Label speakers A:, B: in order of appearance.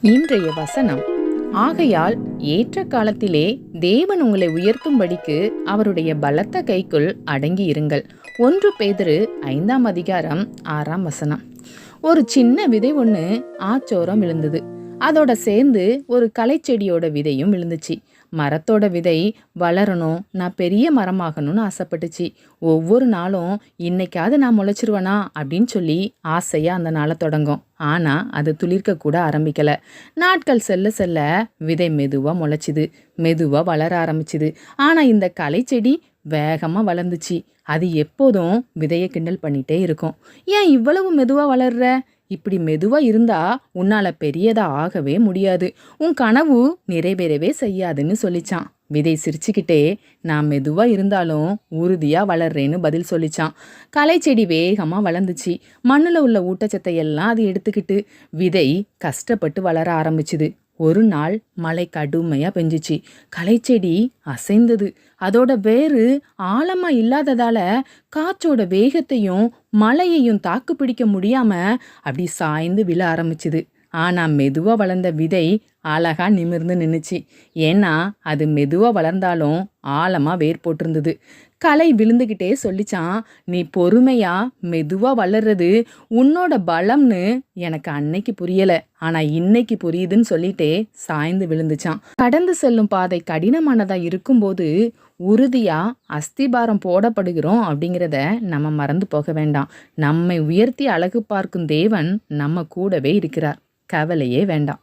A: இன்றைய வசனம் ஆகையால் ஏற்ற காலத்திலே தேவன் உங்களை உயர்த்தும்படிக்கு அவருடைய பலத்த கைக்குள் அடங்கி இருங்கள் ஒன்று பேதரு ஐந்தாம் அதிகாரம் ஆறாம் வசனம். ஒரு சின்ன விதை ஒன்று ஆச்சோரம் விழுந்தது அதோட சேர்ந்து ஒரு களைச்செடியோட விதையும் விழுந்துச்சு. மரத்தோட விதை வளரணும் நான் பெரிய மரமாகணும்னு ஆசைப்பட்டுச்சு. ஒவ்வொரு நாளும் இன்னைக்காவது நான் முளைச்சிருவேனா அப்படின்னு சொல்லி ஆசையா அந்த நாளை தொடங்கும். ஆனா அது துளிர்க்க கூட ஆரம்பிக்கல. நாட்கள் செல்ல செல்ல விதை மெதுவா முளைச்சிது மெதுவா வளர ஆரம்பிச்சுது. ஆனா இந்த கலைச்செடி வேகமாக வளர்ந்துச்சு. அது எப்போதும் விதையை கிண்டல் பண்ணிட்டே இருக்கும். ஏன் இவ்வளவு மெதுவாக வளர்ற? இப்படி மெதுவா இருந்தா உன்னால பெரியதா ஆகவே முடியாது. உன் கனவு நிறைவேறவே செய்யாதுன்னு சொல்லிச்சான். விதை சிரிச்சுக்கிட்டே நான் மெதுவா இருந்தாலும் உறுதியா வளர்றேன்னு பதில் சொல்லிச்சான். களைச்செடி வேகமா வளர்ந்துச்சு. மண்ணுல உள்ள ஊட்டச்சத்தை எல்லாம் அது எடுத்துக்கிட்டு விதை கஷ்டப்பட்டு வளர ஆரம்பிச்சுது. ஒரு நாள் மழை கடுமையா பெஞ்சிச்சு. களைச்செடி அசைந்தது. அதோட வேறு ஆழமா இல்லாததால காற்றோட வேகத்தையும் மலையையும் தாக்கு பிடிக்க முடியாம அப்படி சாய்ந்து விழ ஆரம்பிச்சுது. ஆனால் மெதுவாக வளர்ந்த விதை அழகாக நிமிர்ந்து நின்றுச்சு ஏன்னா அது மெதுவாக வளர்ந்தாலும் ஆழமாக வேர் போட்டிருந்தது. கலை விழுந்துக்கிட்டே சொல்லிச்சான் நீ பொறுமையாக மெதுவாக வளர்றது உன்னோட பலம்னு எனக்கு அன்னைக்கு புரியலை. ஆனால் இன்னைக்கு புரியுதுன்னு சொல்லிட்டே சாய்ந்து விழுந்துச்சான். கடந்து செல்லும் பாதை கடினமானதாக இருக்கும்போது உறுதியாக அஸ்திபாரம் போடப்படுகிறோம் அப்படிங்கிறத நம்ம மறந்து போக வேண்டாம். நம்மை உயர்த்தி அழகு பார்க்கும் தேவன் நம்ம கூடவே இருக்கிறார். கவலையே வேண்டாம்.